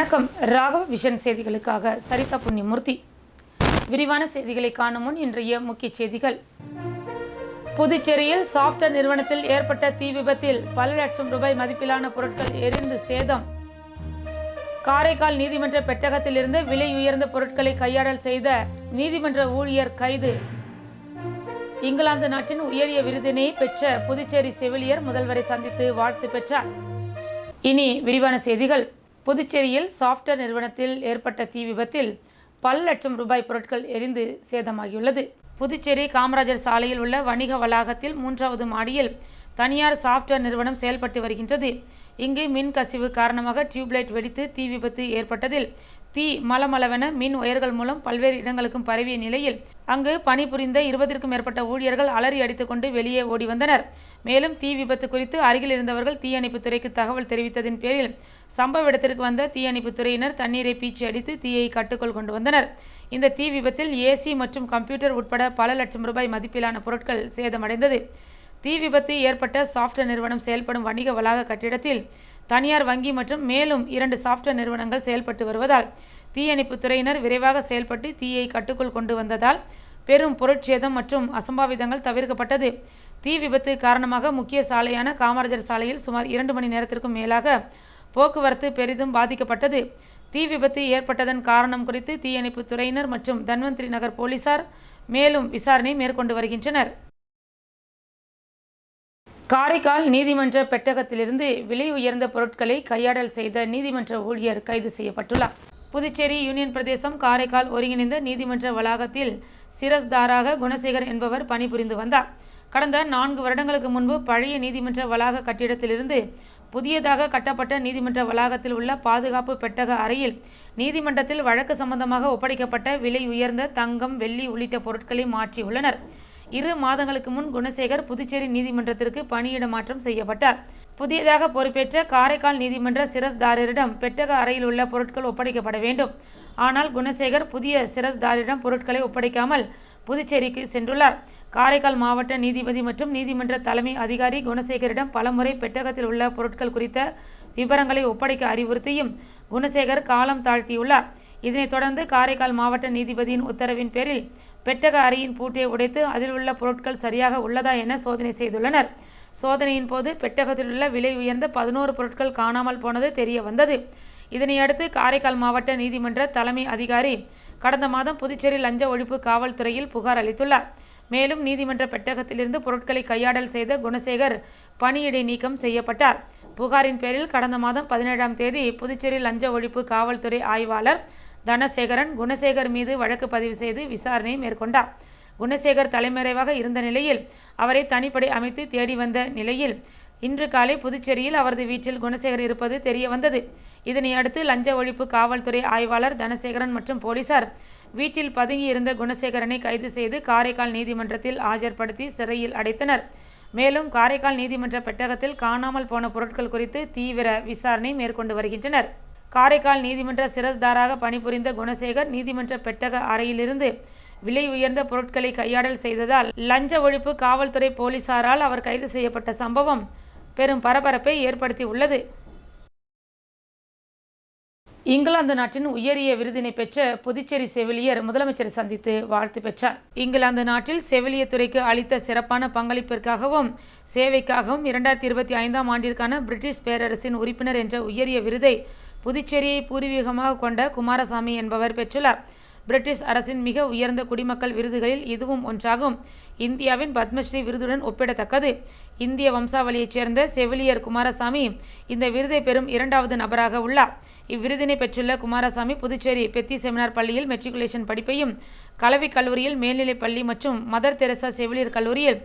வணக்கம். ராகவ விஷன் செய்திகளுக்காக சரிதா புண்ணியமூர்த்தி. விரிவான செய்திகளை காணும் முன் இன்றைய முக்கிய செய்திகள். புதுச்சேரியில் சாப்ட்வேர் நிறுவனத்தில் ஏற்பட்ட தீ விபத்தில் பல லட்சம் ரூபாய் மதிப்பிலான பொருட்கள் எரிந்து சேதம். காரைக்கால் நீதிமன்ற பெட்டகத்திலிருந்து விலை உயர்ந்த பொருட்களை கையாடல் செய்த நீதிமன்ற ஊழியர் கைது. இங்கிலாந்து நாட்டின் உயரிய விருதினை பெற்ற புதுச்சேரி செவிலியர் முதல்வரை சந்தித்து வாழ்த்து பெற்றார். இனி விரிவான செய்திகள். புதுச்சேரியில் சாப்ட்வேர் நிறுவனத்தில் ஏற்பட்ட தீ விபத்தில் பல லட்சம் ரூபாய் பொருட்கள் எரிந்து சேதமாகியுள்ளது. புதுச்சேரி காமராஜர் சாலையில் உள்ள வணிக வளாகத்தில் மூன்றாவது மாடியில் தனியார் சாப்ட்வேர் நிறுவனம் செயல்பட்டு வருகின்றது. இங்கு மின் கசிவு காரணமாக டியூப்லைட் வெடித்து தீ விபத்து ஏற்பட்டதில் தீ மலமளவென மின் ஒயர்கள் மூலம் பல்வேறு இடங்களுக்கும் பரவிய நிலையில் அங்கு பணிபுரிந்த இருபதிற்கும் மேற்பட்ட ஊழியர்கள் அலறி அடித்துக்கொண்டு வெளியே ஓடி வந்தனர். மேலும் தீ விபத்து குறித்து அருகில் இருந்தவர்கள் தீயணைப்புத்துறைக்கு தகவல் தெரிவித்ததின் பேரில் சம்பவ இடத்திற்கு வந்த தீயணைப்புத்துறையினர் தண்ணீரை பீச்சி அடித்து தீயை கட்டுக்குள் கொண்டு வந்தனர். இந்த தீ விபத்தில் ஏசி மற்றும் கம்ப்யூட்டர் உட்பட பல லட்சம் ரூபாய் மதிப்பிலான பொருட்கள் சேதமடைந்தது. தீ விபத்து ஏற்பட்ட சாஃப்ட்வேர் நிறுவனம் செயல்படும் வணிக வளாக கட்டிடத்தில் தனியார் வங்கி மற்றும் மேலும் இரண்டு சாப்ட்வேர் நிறுவனங்கள் செயல்பட்டு வருவதால் தீயணைப்புத் துறையினர் விரைவாக செயல்பட்டு தீயை கட்டுக்குள் கொண்டு வந்ததால் பெரும் பொருட்சேதம் மற்றும் அசம்பாவிதங்கள் தவிர்க்கப்பட்டது. தீ விபத்து காரணமாக முக்கிய சாலையான காமராஜர் சாலையில் சுமார் இரண்டு மணி நேரத்திற்கும் மேலாக போக்குவரத்து பெரிதும் பாதிக்கப்பட்டது. தீ விபத்து ஏற்பட்டதன் காரணம் குறித்து தீயணைப்புத் துறையினர் மற்றும் தன்வந்திரி நகர் போலீசார் மேலும் விசாரணை மேற்கொண்டு வருகின்றனர். காரைக்கால் நீதிமன்ற பெட்டகத்திலிருந்து விலை உயர்ந்த பொருட்களை கையாடல் செய்த நீதிமன்ற ஊழியர் கைது செய்யப்பட்டுள்ளார். புதுச்சேரி யூனியன் பிரதேசம் காரைக்கால் ஒருங்கிணைந்த நீதிமன்ற வளாகத்தில் சிரஸ்தாராக குணசேகர் என்பவர் பணிபுரிந்து வந்தார். கடந்த நான்கு வருடங்களுக்கு முன்பு பழைய நீதிமன்ற வளாக கட்டிடத்திலிருந்து புதியதாக கட்டப்பட்ட நீதிமன்ற வளாகத்தில் உள்ள பாதுகாப்பு பெட்டக அறையில் நீதிமன்றத்தில் வழக்கு சம்பந்தமாக ஒப்படைக்கப்பட்ட விலை உயர்ந்த தங்கம் வெள்ளி உள்ளிட்ட பொருட்களை மாற்றியுள்ளனர். இரு மாதங்களுக்கு முன் குணசேகர் புதுச்சேரி நீதிமன்றத்திற்கு பணியிட மாற்றம் செய்யப்பட்டார். புதியதாக பொறுப்பேற்ற காரைக்கால் நீதிமன்ற சிரஸ்தாரரிடம் பெட்டக அறையில் உள்ள பொருட்கள் ஒப்படைக்கப்பட வேண்டும். ஆனால் குணசேகர் புதிய சிரஸ்தாரிடம் பொருட்களை ஒப்படைக்காமல் புதுச்சேரிக்கு சென்றுள்ளார். காரைக்கால் மாவட்ட நீதிபதி மற்றும் நீதிமன்ற தலைமை அதிகாரி குணசேகரிடம் பலமுறை பெட்டகத்தில் உள்ள பொருட்கள் குறித்த விவரங்களை ஒப்படைக்க அறிவுறுத்தியும் குணசேகர் காலம் தாழ்த்தியுள்ளார். இதனைத் தொடர்ந்து காரைக்கால் மாவட்ட நீதிபதியின் உத்தரவின் பேரில் பெட்டக அறையின் பூட்டை உடைத்து அதில் உள்ள பொருட்கள் சரியாக உள்ளதா என சோதனை செய்துள்ளனர். சோதனையின் போது பெட்டகத்தில் உள்ள விலை உயர்ந்த பதினோரு பொருட்கள் காணாமல் போனது தெரிய வந்தது. இதனையடுத்து காரைக்கால் மாவட்ட நீதிமன்ற தலைமை அதிகாரி கடந்த மாதம் புதுச்சேரி லஞ்ச ஒழிப்பு காவல்துறையில் புகார் அளித்துள்ளார். மேலும் நீதிமன்ற பெட்டகத்திலிருந்து பொருட்களை கையாடல் செய்த குணசேகர் பணியிடை நீக்கம் செய்யப்பட்டார். புகாரின் பேரில் கடந்த மாதம் பதினேழாம் தேதி புதுச்சேரி லஞ்ச ஒழிப்பு காவல்துறை ஆய்வாளர் தனசேகரன் குணசேகர் மீது வழக்கு பதிவு செய்து விசாரணை மேற்கொண்டார். குணசேகர் தலைமறைவாக இருந்த நிலையில் அவரை தனிப்படை அமைத்து தேடி வந்த நிலையில் இன்று காலை புதுச்சேரியில் அவரது வீட்டில் குணசேகர் இருப்பது தெரிய வந்தது. இதனையடுத்து லஞ்ச ஒழிப்பு காவல்துறை ஆய்வாளர் தனசேகரன் மற்றும் போலீசார் வீட்டில் பதுங்கியிருந்த குணசேகரனை கைது செய்து காரைக்கால் நீதிமன்றத்தில் ஆஜர்படுத்தி சிறையில் அடைத்தனர். மேலும் காரைக்கால் நீதிமன்ற பெட்டகத்தில் காணாமல் போன பொருட்கள் குறித்து தீவிர விசாரணை மேற்கொண்டு வருகின்றனர். காரைக்கால் நீதிமன்ற சிரஸ்தாராக பணிபுரிந்த குணசேகர் நீதிமன்ற பெட்டக அறையிலிருந்து விலை உயர்ந்த பொருட்களை கையாடல் செய்ததால் லஞ்ச ஒழிப்பு காவல்துறை போலீசாரால் அவர் கைது செய்யப்பட்ட சம்பவம் பெரும் பரபரப்பை ஏற்படுத்தி உள்ளது இங்கிலாந்து நாட்டின் உயரிய விருதினை பெற்ற புதுச்சேரி செவிலியர் முதலமைச்சரை சந்தித்து வாழ்த்து பெற்றார். இங்கிலாந்து நாட்டில் செவிலிய துறைக்கு அளித்த சிறப்பான பங்களிப்பிற்காகவும் சேவைக்காகவும் இரண்டாயிரத்தி இருபத்தி ஐந்தாம் ஆண்டிற்கான பிரிட்டிஷ் பேரரசின் உறுப்பினர் என்ற உயரிய விருதை புதுச்சேரியை பூர்வீகமாக கொண்ட குமாரசாமி என்பவர் பெற்றுள்ளார். பிரிட்டிஷ் அரசின் மிக உயர்ந்த குடிமக்கள் விருதுகளில் இதுவும் ஒன்றாகும். இந்தியாவின் பத்மஸ்ரீ விருதுடன் ஒப்பிடத்தக்கது. இந்திய வம்சாவளியைச் சேர்ந்த செவிலியர் குமாரசாமி இந்த விருதை பெறும் இரண்டாவது நபராக உள்ளார். இவ்விருதினை பெற்றுள்ள குமாரசாமி புதுச்சேரி பெத்தி செமினார் பள்ளியில் மெட்ரிகுலேஷன் படிப்பையும் கலவி கல்லூரியில் மேல்நிலைப் பள்ளி மற்றும் மதர் தெரசா செவிலியர் கல்லூரியில்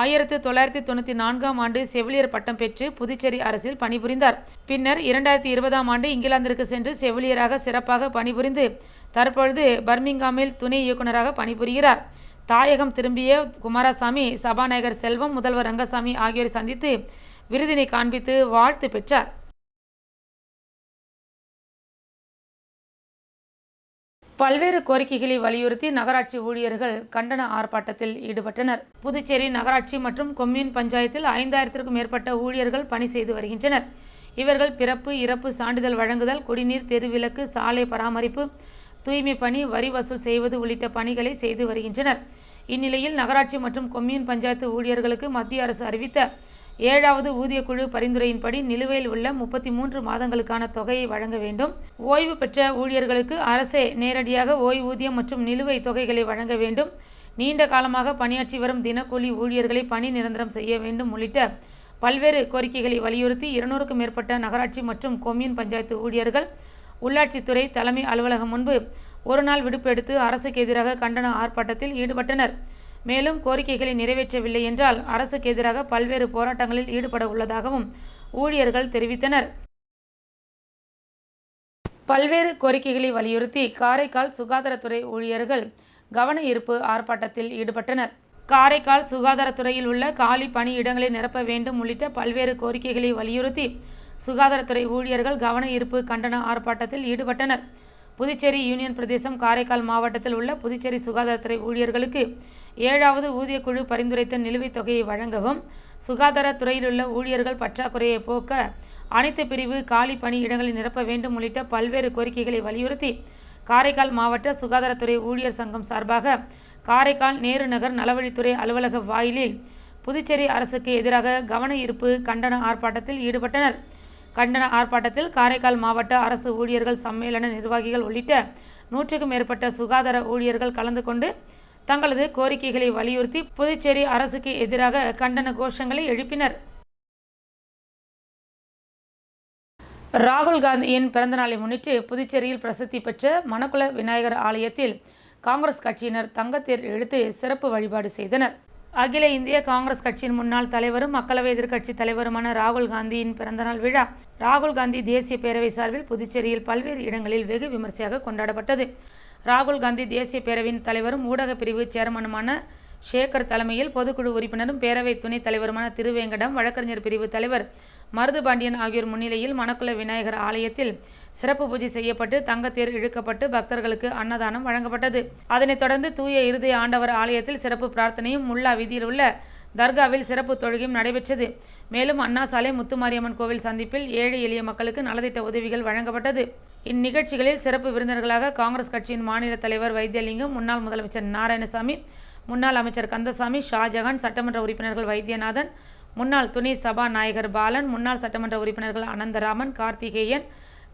ஆயிரத்து தொள்ளாயிரத்தி தொண்ணூற்றி நான்காம் ஆண்டு செவிலியர் பட்டம் பெற்று புதுச்சேரி அரசில் பணிபுரிந்தார். பின்னர் இரண்டாயிரத்தி இருபதாம் ஆண்டு இங்கிலாந்திற்கு சென்று செவிலியராக சிறப்பாக பணிபுரிந்து தற்பொழுது பர்மிங்காமில் துணை இயக்குநராக பணிபுரிகிறார். தாயகம் திரும்பிய குமாரசாமி சபாநாயகர் செல்வம் முதல்வர் ரங்கசாமி ஆகியோரை சந்தித்து விருதினை காண்பித்து வாழ்த்து பெற்றார். பல்வேறு கோரிக்கைகளை வலியுறுத்தி நகராட்சி ஊழியர்கள் கண்டன ஆர்ப்பாட்டத்தில் ஈடுபட்டனர். புதுச்சேரி நகராட்சி மற்றும் கொம்யூன் பஞ்சாயத்தில் ஐந்தாயிரத்திற்கும் மேற்பட்ட ஊழியர்கள் பணி செய்து வருகின்றனர். இவர்கள் பிறப்பு இறப்பு சான்றிதழ் வழங்குதல் குடிநீர் தெருவிளக்கு சாலை பராமரிப்பு தூய்மை பணி வரி வசூல் செய்வது உள்ளிட்ட பணிகளை செய்து வருகின்றனர். இந்நிலையில் நகராட்சி மற்றும் கொம்யூன் பஞ்சாயத்து ஊழியர்களுக்கு மத்திய அரசு அறிவித்த ஏழாவது ஊதியக்குழு பரிந்துரையின்படி நிலுவையில் உள்ள முப்பத்தி மூன்று மாதங்களுக்கான தொகையை வழங்க வேண்டும். ஓய்வு பெற்ற ஊழியர்களுக்கு அரசே நேரடியாக ஓய்வூதியம் மற்றும் நிலுவை தொகைகளை வழங்க வேண்டும். நீண்ட காலமாக பணியாற்றி வரும் தினக்கூலி ஊழியர்களை பணி நிரந்தரம் செய்ய வேண்டும் உள்ளிட்ட பல்வேறு கோரிக்கைகளை வலியுறுத்தி இருநூறுக்கும் மேற்பட்ட நகராட்சி மற்றும் கொம்யூன் பஞ்சாயத்து ஊழியர்கள் உள்ளாட்சித்துறை தலைமை அலுவலகம் முன்பு ஒரு நாள் விடுப்பு எடுத்து அரசுக்கு எதிராக கண்டன ஆர்ப்பாட்டத்தில் ஈடுபட்டனர். மேலும் கோரிக்கைகளை நிறைவேற்றவில்லை என்றால் அரசுக்கு எதிராக பல்வேறு போராட்டங்களில் ஈடுபட உள்ளதாகவும் ஊழியர்கள் தெரிவித்தனர். பல்வேறு கோரிக்கைகளை வலியுறுத்தி காரைக்கால் சுகாதாரத்துறை ஊழியர்கள் கவன ஈர்ப்பு ஆர்ப்பாட்டத்தில் ஈடுபட்டனர். காரைக்கால் சுகாதாரத்துறையில் உள்ள காலி பணியிடங்களை நிரப்ப வேண்டும் உள்ளிட்ட பல்வேறு கோரிக்கைகளை வலியுறுத்தி சுகாதாரத்துறை ஊழியர்கள் கவன ஈர்ப்பு கண்டன ஆர்ப்பாட்டத்தில் ஈடுபட்டனர். புதுச்சேரி யூனியன் பிரதேசம் காரைக்கால் மாவட்டத்தில் உள்ள புதுச்சேரி சுகாதாரத்துறை ஊழியர்களுக்கு ஏழாவது ஊதியக்குழு பரிந்துரைத்த நிலுவைத் தொகையை வழங்கவும் சுகாதாரத்துறையிலுள்ள ஊழியர்கள் பற்றாக்குறையை போக்க அனைத்து பிரிவு காலி பணி இடங்களை நிரப்ப வேண்டும் உள்ளிட்ட பல்வேறு கோரிக்கைகளை வலியுறுத்தி காரைக்கால் மாவட்ட சுகாதாரத்துறை ஊழியர் சங்கம் சார்பாக காரைக்கால் நேரு நகர் நலவழித்துறை அலுவலக வாயிலில் புதுச்சேரி அரசுக்கு எதிராக கவன ஈர்ப்பு கண்டன ஆர்ப்பாட்டத்தில் ஈடுபட்டனர். கண்டன ஆர்ப்பாட்டத்தில் காரைக்கால் மாவட்ட அரசு ஊழியர்கள் சம்மேளன நிர்வாகிகள் உள்ளிட்ட நூற்றுக்கும் மேற்பட்ட சுகாதார ஊழியர்கள் கலந்து கொண்டு தங்களது கோரிக்கைகளை வலியுறுத்தி புதுச்சேரி அரசுக்கு எதிராக கண்டன கோஷங்களை எழுப்பினர். ராகுல் காந்தியின் பிறந்தநாளை முன்னிட்டு புதுச்சேரியில் பிரசித்தி பெற்ற மணக்குள விநாயகர் ஆலயத்தில் காங்கிரஸ் கட்சியினர் தங்கத்தேர் இழுத்து சிறப்பு வழிபாடு செய்தனர். அகில இந்திய காங்கிரஸ் கட்சியின் முன்னாள் தலைவரும் மக்களவை எதிர்க்கட்சி தலைவருமான ராகுல் காந்தியின் பிறந்தநாள் விழா ராகுல் காந்தி தேசிய பேரவை சார்பில் புதுச்சேரியில் பல்வேறு இடங்களில் வெகு விமர்சையாக கொண்டாடப்பட்டது. ராகுல் காந்தி தேசிய பேரவையின் தலைவரும் ஊடகப் பிரிவு சேர்மனுமான ஷேகர் தலைமையில் பொதுக்குழு உறுப்பினரும் பேரவை துணைத் தலைவருமான திருவேங்கடம் வழக்கறிஞர் பிரிவு தலைவர் மருதுபாண்டியன் ஆகியோர் முன்னிலையில் மணக்குள விநாயகர் ஆலயத்தில் சிறப்பு பூஜை செய்யப்பட்டு தங்கத்தேர் இழுக்கப்பட்டு பக்தர்களுக்கு அன்னதானம் வழங்கப்பட்டது. அதனைத் தொடர்ந்து தூய இருதய ஆண்டவர் ஆலயத்தில் சிறப்பு பிரார்த்தனையும் முல்லா வீதியில் உள்ள தர்காவில் சிறப்பு தொழுகையும் நடைபெற்றது. மேலும் அண்ணா சாலை முத்துமாரியம்மன் கோவில் சந்திப்பில் ஏழை எளிய மக்களுக்கு நலத்திட்ட உதவிகள் வழங்கப்பட்டது. இந்நிகழ்ச்சிகளில் சிறப்பு விருந்தினர்களாக காங்கிரஸ் கட்சியின் மாநில தலைவர் வைத்தியலிங்கம் முன்னாள் முதலமைச்சர் நாராயணசாமி முன்னாள் அமைச்சர் கந்தசாமி ஷாஜகான் சட்டமன்ற உறுப்பினர்கள் வைத்தியநாதன் முன்னாள் துணை சபாநாயகர் பாலன் முன்னாள் சட்டமன்ற உறுப்பினர்கள் அனந்தராமன் கார்த்திகேயன்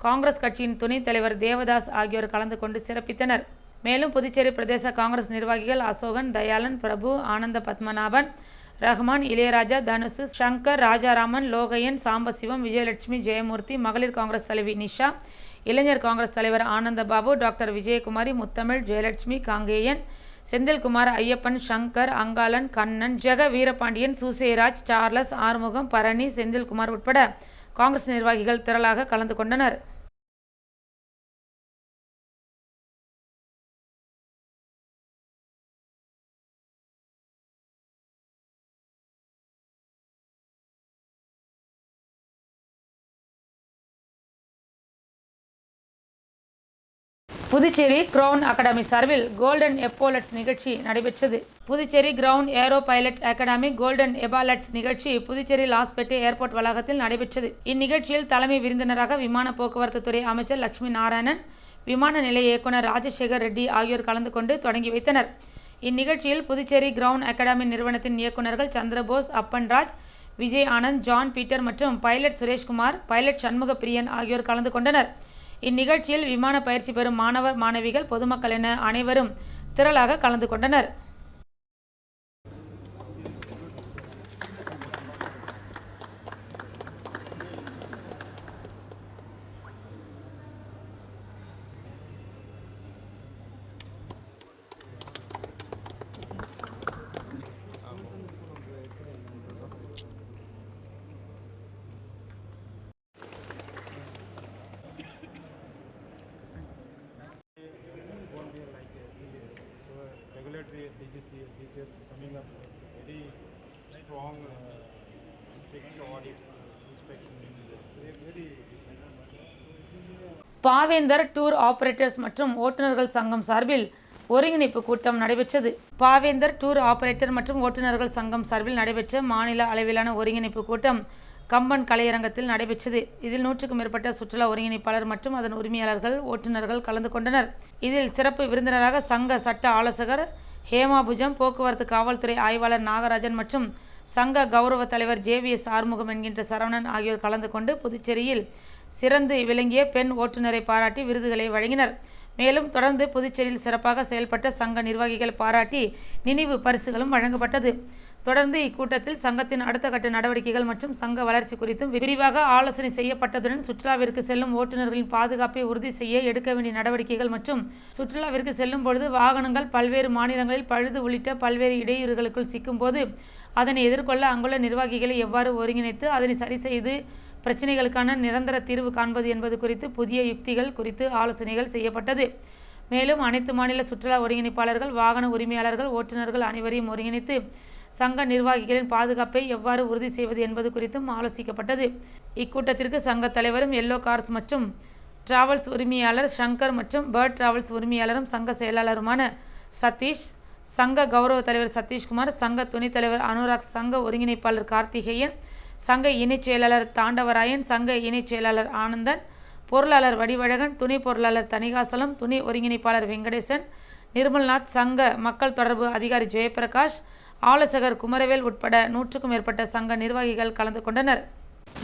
காங்கிரஸ் கட்சியின் துணைத் தலைவர் தேவதாஸ் ஆகியோர் கலந்து கொண்டு சிறப்பித்தனர். மேலும் புதுச்சேரி பிரதேச காங்கிரஸ் நிர்வாகிகள் அசோகன் தயாளன் பிரபு ஆனந்த பத்மநாபன் ரஹ்மான் இளையராஜா தனுசு சங்கர் ராஜாராமன் லோகையன் சாம்பசிவம் விஜயலட்சுமி ஜெயமூர்த்தி மகளிர் காங்கிரஸ் தலைவி நிஷா இளைஞர் காங்கிரஸ் தலைவர் ஆனந்தபாபு டாக்டர் விஜயகுமாரி முத்தமிழ் ஜெயலட்சுமி காங்கேயன் செந்தில்குமார் ஐயப்பன் சங்கர் அங்காளன் கண்ணன் ஜெக வீரபாண்டியன் சுசேராஜ் சார்லஸ் ஆறுமுகம் பரணி செந்தில்குமார் உட்பட காங்கிரஸ் நிர்வாகிகள் திரளாக கலந்து கொண்டனர். புதுச்சேரி கிரவுன் அகாடமி சார்பில் கோல்டன் எப்போலட்ஸ் நிகழ்ச்சி நடைபெற்றது. Puducherry ground aero pilot academy golden epaulettes நிகழ்ச்சி புதுச்சேரி லாஸ்பேட்டை ஏர்போர்ட் வளாகத்தில் நடைபெற்றது. இந்நிகழ்ச்சியில் தலைமை விருந்தினராக விமான போக்குவரத்து துறை அமைச்சர் லட்சுமி நாராயணன் விமான நிலைய இயக்குனர் ராஜசேகர் ரெட்டி ஆகியோர் கலந்து கொண்டு தொடங்கி வைத்தனர். இந்நிகழ்ச்சியில் புதுச்சேரி கிரவுண்ட் அகாடமி நிறுவனத்தின் இயக்குநர்கள் சந்திரபோஸ் அப்பன்ராஜ் விஜய் ஆனந்த் ஜான் பீட்டர் மற்றும் பைலட் சுரேஷ்குமார் பைலட் சண்முக பிரியன் ஆகியோர் கலந்து கொண்டனர். இந்நிகழ்ச்சியில் விமான பயிற்சி பெறும் மாணவர் மாணவிகள் பொதுமக்கள் என அனைவரும் திரளாக கலந்து கொண்டனர். Regulatory TCS coming up with very strong, uh, audits, inspection. They are very. Paventhar tour operators மற்றும் ஓட்டுநர்கள் சங்கம் சார்பில் ஒருங்கிணைப்பு கூட்டம் நடைபெற்றது பாவேந்தர் டூர் ஆபரேட்டர் மற்றும் ஓட்டுநர்கள் சங்கம் சார்பில் நடைபெற்ற மாநில அளவிலான ஒருங்கிணைப்பு கூட்டம் கம்பன் கலையரங்கத்தில் நடைபெற்றது இதில் நூற்றுக்கும் மேற்பட்ட சுற்றுலா ஒருங்கிணைப்பாளர் மற்றும் அதன் உரிமையாளர்கள் ஓட்டுநர்கள் கலந்து கொண்டனர் இதில் சிறப்பு விருந்தினராக சங்க சட்ட ஆலோசகர் ஹேமாபுஜம் போக்குவரத்து காவல்துறை ஆய்வாளர் நாகராஜன் மற்றும் சங்க கௌரவ தலைவர் ஜேவிஎஸ் ஆறுமுகம் என்கின்ற சரவணன் ஆகியோர் கலந்து கொண்டு புதுச்சேரியில் சிறந்து விளங்கிய பெண் ஓட்டுநரை பாராட்டி விருதுகளை வழங்கினர். மேலும் தொடர்ந்து புதுச்சேரியில் சிறப்பாக செயல்பட்ட சங்க நிர்வாகிகள் பாராட்டி நினைவு பரிசுகளும் வழங்கப்பட்டது. தொடர்ந்து இக்கூட்டத்தில் சங்கத்தின் அடுத்த கட்ட நடவடிக்கைகள் மற்றும் சங்க வளர்ச்சி குறித்தும் விரிவாக ஆலோசனை செய்யப்பட்டதுடன் சுற்றுலாவிற்கு செல்லும் ஓட்டுநர்களின் பாதுகாப்பை உறுதி செய்ய எடுக்க வேண்டிய நடவடிக்கைகள் மற்றும் சுற்றுலாவிற்கு செல்லும் பொழுது வாகனங்கள் பல்வேறு மாநிலங்களில் பழுது உள்ளிட்ட பல்வேறு இடையூறுகளுக்குள் சிக்கும்போது அதனை எதிர்கொள்ள அங்குள்ள நிர்வாகிகளை எவ்வாறு ஒருங்கிணைத்து அதனை சரி செய்து பிரச்சனைகளுக்கான நிரந்தர தீர்வு காண்பது என்பது குறித்து புதிய யுக்திகள் குறித்து ஆலோசனைகள் செய்யப்பட்டது. மேலும் அனைத்து மாநில சுற்றுலா ஒருங்கிணைப்பாளர்கள் வாகன உரிமையாளர்கள் ஓட்டுநர்கள் அனைவரையும் ஒருங்கிணைத்து சங்க நிர்வாகிகளின் பாதுகாப்பை எவ்வாறு உறுதி செய்வது என்பது குறித்தும் ஆலோசிக்கப்பட்டது. இக்கூட்டத்திற்கு சங்க தலைவரும் எல்லோ கார்ஸ் மற்றும் டிராவல்ஸ் உரிமையாளர் ஷங்கர் மற்றும் பேர்ட் டிராவல்ஸ் உரிமையாளரும் சங்க செயலாளருமான சதீஷ் சங்க கௌரவ தலைவர் சதீஷ்குமார் சங்க துணைத் தலைவர் அனுராக் சங்க ஒருங்கிணைப்பாளர் கார்த்திகேயன் சங்க இணைச் செயலாளர் தாண்டவராயன் சங்க இணைச் செயலாளர் ஆனந்தன் பொருளாளர் வடிவழகன் துணை பொருளாளர் தணிகாசலம் துணை ஒருங்கிணைப்பாளர் வெங்கடேசன் நிர்மல்நாத் சங்க மக்கள் தொடர்பு அதிகாரி ஜெயபிரகாஷ் ஆலோசகர் குமரவேல் உட்பட நூற்றுக்கும் மேற்பட்ட சங்க நிர்வாகிகள் கலந்து கொண்டனர்.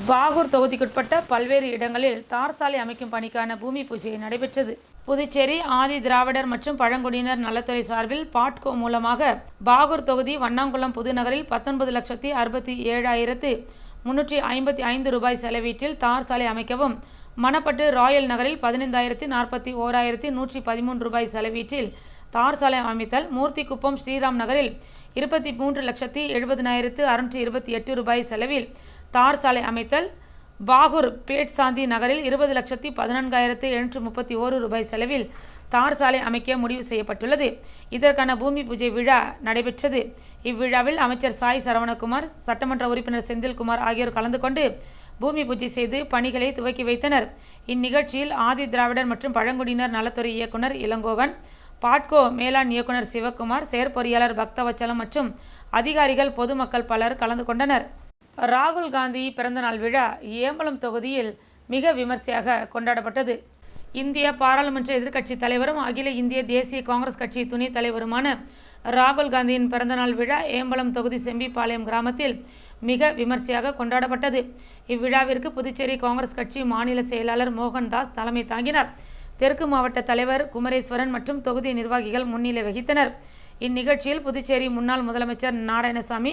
பாகூர் தொகுதிக்குட்பட்ட பல்வேறு இடங்களில் தார் சாலை அமைக்கும் பணிக்கான பூமி பூஜை நடைபெற்றது. புதுச்சேரி ஆதி திராவிடர் மற்றும் பழங்குடியினர் நலத்துறை சார்பில் பாட்கோ மூலமாக பாகூர் தொகுதி வண்ணாங்குளம் புதுநகரில் பத்தொன்பது லட்சத்தி அறுபத்தி ஏழாயிரத்து முன்னூற்றி ஐம்பத்தி ஐந்து ரூபாய் செலவீட்டில் தார் சாலை அமைக்கவும் மணப்பட்டு ராயல் நகரில் பதினைந்தாயிரத்தி நாற்பத்தி ஓராயிரத்தி நூற்றி பதிமூன்று ரூபாய் செலவீட்டில் தார் சாலை அமைத்தல் மூர்த்திக்குப்பம் ஸ்ரீராம் நகரில் இருபத்தி மூன்று லட்சத்தி எழுபதினாயிரத்து அறுநூற்றி இருபத்தி எட்டு ரூபாய் செலவில் தார் சாலை அமைத்தல். பாகூர் பேட் சாந்தி நகரில் இருபது லட்சத்தி பதினான்காயிரத்து எழுநூற்று முப்பத்தி ஓரு ரூபாய் செலவில் தார் சாலை அமைக்க முடிவு செய்யப்பட்டுள்ளது. இதற்கான பூமி பூஜை விழா நடைபெற்றது. இவ்விழாவில் அமைச்சர் சாய் சரவணகுமார் சட்டமன்ற உறுப்பினர் செந்தில்குமார் ஆகியோர் கலந்து கொண்டு பூமி பூஜை செய்து பணிகளை துவக்கி வைத்தனர். இந்நிகழ்ச்சியில் ஆதி திராவிடர் மற்றும் பழங்குடியினர் நலத்துறை இயக்குனர் இளங்கோவன் பாட்கோ மேலாண் இயக்குனர் சிவக்குமார் செயற்பொறியாளர் பக்தவச்சலம் மற்றும் அதிகாரிகள் பொதுமக்கள் பலர் கலந்து கொண்டனர். ராகுல் காந்தி பிறந்தநாள் விழா ஏம்பலம் தொகுதியில் மிக விமர்சையாக கொண்டாடப்பட்டது. இந்திய பாராளுமன்ற எதிர்க்கட்சி தலைவரும் அகில இந்திய தேசிய காங்கிரஸ் கட்சி துணைத் தலைவருமான ராகுல் காந்தியின் பிறந்தநாள் விழா ஏம்பலம் தொகுதி செம்பிப்பாளையம் கிராமத்தில் மிக விமர்சையாக கொண்டாடப்பட்டது. இவ்விழாவிற்கு புதுச்சேரி காங்கிரஸ் கட்சி மாநில செயலாளர் மோகன்தாஸ் தலைமை தாங்கினார். தெற்கு மாவட்ட தலைவர் குமரேஸ்வரன் மற்றும் தொகுதி நிர்வாகிகள் முன்னிலை வகித்தனர். இந்நிகழ்ச்சியில் புதுச்சேரி முன்னாள் முதலமைச்சர் நாராயணசாமி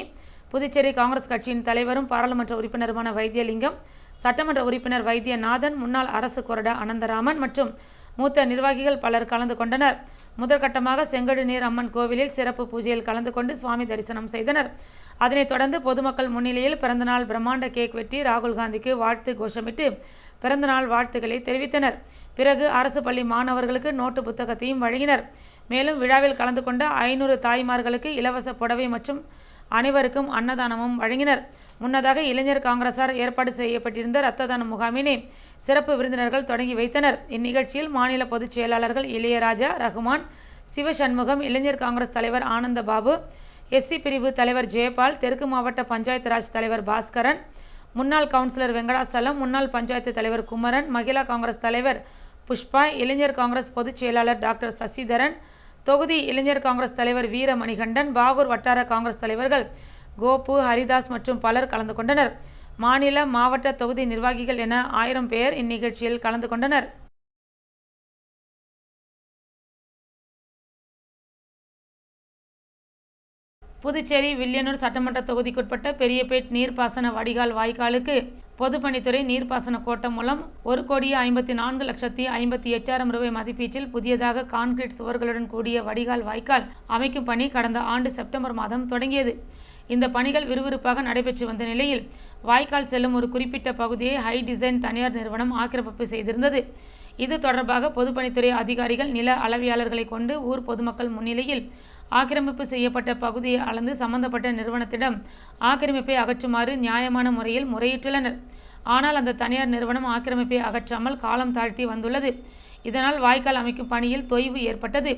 புதுச்சேரி காங்கிரஸ் கட்சியின் தலைவரும் பாராளுமன்ற உறுப்பினருமான வைத்தியலிங்கம் சட்டமன்ற உறுப்பினர் வைத்தியநாதன் முன்னாள் அரசு கொறடா அனந்தராமன் மற்றும் மூத்த நிர்வாகிகள் பலர் கலந்து கொண்டனர். முதற்கட்டமாக செங்கழுநீர் அம்மன் கோவிலில் சிறப்பு பூஜையில் கலந்து கொண்டு சுவாமி தரிசனம் செய்தனர். அதனைத் தொடர்ந்து பொதுமக்கள் முன்னிலையில் பிறந்தநாள் பிரம்மாண்ட கேக் வெட்டி ராகுல் காந்திக்கு வாழ்த்து கோஷமிட்டு பிறந்தநாள் வாழ்த்துக்களை தெரிவித்தனர். பிறகு அரசு பள்ளி மாணவர்களுக்கு நோட்டு புத்தகத்தையும் வழங்கினர். மேலும் விழாவில் கலந்து கொண்ட ஐநூறு தாய்மார்களுக்கு இலவச புடவை மற்றும் அனைவருக்கும் அன்னதானமும் வழங்கினர். முன்னதாக இளைஞர் காங்கிரசார் ஏற்பாடு செய்யப்பட்டிருந்த இரத்த தான முகாமினை சிறப்பு விருந்தினர்கள் தொடங்கி வைத்தனர். இந்நிகழ்ச்சியில் மாநில பொதுச் செயலாளர்கள் இளையராஜா ரகுமான் சிவசண்முகம் இளைஞர் காங்கிரஸ் தலைவர் ஆனந்த பாபு எஸ்சி பிரிவு தலைவர் ஜெயபால் தெற்கு மாவட்ட பஞ்சாயத்து ராஜ் தலைவர் பாஸ்கரன் முன்னாள் கவுன்சிலர் வெங்கடாசலம் முன்னாள் பஞ்சாயத்து தலைவர் குமரன் மகிழா காங்கிரஸ் தலைவர் புஷ்பா இளைஞர் காங்கிரஸ் பொதுச் செயலாளர் டாக்டர் சசிதரன் தொகுதி இளைஞர் காங்கிரஸ் தலைவர் வீர மணிகண்டன் பாகூர் வட்டார காங்கிரஸ் தலைவர்கள் கோபு ஹரிதாஸ் மற்றும் பலர் கலந்து கொண்டனர். மாநில மாவட்ட தொகுதி நிர்வாகிகள் என ஆயிரம் பேர் இந்நிகழ்ச்சியில் கலந்து கொண்டனர். புதுச்சேரி வில்லியனூர் சட்டமன்ற தொகுதிக்குட்பட்ட பெரியபேட் நீர்ப்பாசன வடிகால் வாய்க்காலுக்கு பொதுப்பணித்துறை நீர்ப்பாசன கோட்டம் மூலம் ஒரு கோடியே ஐம்பத்தி நான்கு லட்சத்தி ஐம்பத்தி எட்டாயிரம் ரூபாய் மதிப்பீட்டில் புதியதாக கான்கிரீட் சுவர்களுடன் கூடிய வடிகால் வாய்க்கால் அமைக்கும் பணி கடந்த ஆண்டு செப்டம்பர் மாதம் தொடங்கியது. இந்த பணிகள் விறுவிறுப்பாக நடைபெற்று வந்த நிலையில் வாய்க்கால் செல்லும் ஒரு குறிப்பிட்ட பகுதியை ஹை டிசைன் தனியார் நிறுவனம் ஆக்கிரமிப்பு செய்திருந்தது. இது தொடர்பாக பொதுப்பணித்துறை அதிகாரிகள் நில அளவியாளர்களை கொண்டு ஊர் பொதுமக்கள் முன்னிலையில் ஆக்கிரமிப்பு செய்யப்பட்ட பகுதியை அளந்து சம்பந்தப்பட்ட நிறுவனத்திடம் ஆக்கிரமிப்பை அகற்றுமாறு நியாயமான முறையில் முறையிட்டுள்ளனர். ஆனால் அந்த தனியார் நிறுவனம் ஆக்கிரமிப்பை அகற்றாமல் காலம் தாழ்த்தி வந்துள்ளது. இதனால் வாய்க்கால் அமைக்கும் பணியில் தொய்வு ஏற்பட்டது.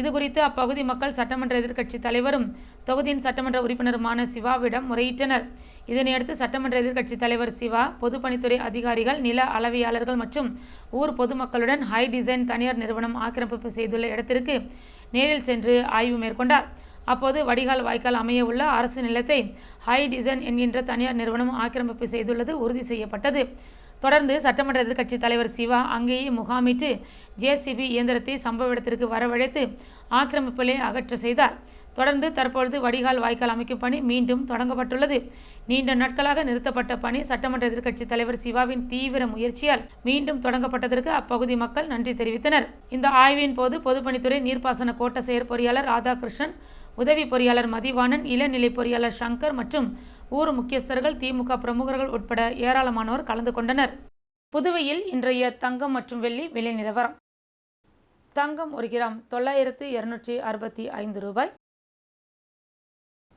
இது குறித்து அப்பகுதி மக்கள் சட்டமன்ற எதிர்க்கட்சி தலைவரும் தொகுதியின் சட்டமன்ற உறுப்பினருமான சிவாவிடம் முறையிட்டனர். இதனையடுத்து சட்டமன்ற எதிர்க்கட்சி தலைவர் சிவா பொதுப்பணித்துறை அதிகாரிகள் நில அளவையாளர்கள் மற்றும் ஊர் பொதுமக்களுடன் ஹை டிசைன் தனியார் நிறுவனம் ஆக்கிரமிப்பு செய்துள்ள இடத்திற்கு நேரில் சென்று ஆய்வு மேற்கொண்டார். அப்போது வடிகால் வாய்க்கால் அமைய உள்ள அரசு நிலத்தை ஹை டிசைன் என்கின்ற தனியார் நிறுவனம் ஆக்கிரமிப்பு செய்துள்ளது உறுதி செய்யப்பட்டது. தொடர்ந்து சட்டமன்ற எதிர்க்கட்சி தலைவர் சிவா அங்கேயே முகாமிட்டு ஜேசிபி இயந்திரத்தை சம்பவ இடத்திற்கு வரவழைத்து ஆக்கிரமிப்பிலே அகற்ற செய்தார். தொடர்ந்து தற்பொழுது வடிகால் வாய்க்கால் அமைக்கும் பணி மீண்டும் தொடங்கப்பட்டுள்ளது. நீண்ட நாட்களாக நிறுத்தப்பட்ட பணி சட்டமன்ற எதிர்க்கட்சி தலைவர் சிவாவின் தீவிர முயற்சியால் மீண்டும் தொடங்கப்பட்டதற்கு அப்பகுதி மக்கள் நன்றி தெரிவித்தனர். இந்த ஆய்வின் போது பொதுப்பணித்துறை நீர்ப்பாசன கோட்ட செயற்பொறியாளர் ராதாகிருஷ்ணன் உதவி பொறியாளர் மதிவாணன் இளநிலை பொறியாளர் சங்கர் மற்றும் ஊர் முக்கியஸ்தர்கள் திமுக பிரமுகர்கள் உட்பட ஏராளமானோர் கலந்து கொண்டனர். புதுவையில் இன்றைய தங்கம் மற்றும் வெள்ளி விலை நிலவரம். தங்கம் ஒரு கிராம் தொள்ளாயிரத்து இருநூற்றி அறுபத்தி ஐந்து ரூபாய்.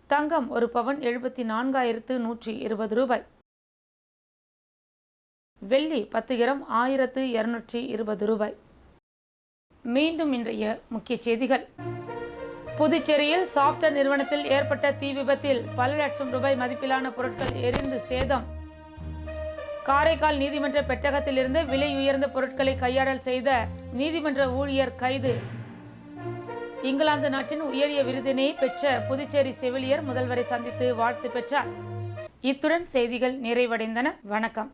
தங்கம் ஒரு பவன் எழுபத்தி நான்காயிரத்து நூற்றி இருபது ரூபாய். வெள்ளி பத்து கிராம் ஆயிரத்து இருநூற்றி இருபது ரூபாய். மீண்டும் இன்றைய முக்கிய செய்திகள். புதுச்சேரியில் சாப்ட்வேர் நிறுவனத்தில் ஏற்பட்ட தீ விபத்தில் பல லட்சம் ரூபாய் மதிப்பிலான பொருட்கள் எரிந்து சேதம். காரைக்கால் நீதிமன்ற பெட்டகத்திலிருந்து விலை உயர்ந்த பொருட்களை கையாடல் செய்த நீதிமன்ற ஊழியர் கைது. இங்கிலாந்து நாட்டின் உயரிய விருதினை பெற்ற புதுச்சேரி செவிலியர் முதல்வரை சந்தித்து வாழ்த்து பெற்றார். இத்துடன் செய்திகள் நிறைவடைந்தன. வணக்கம்.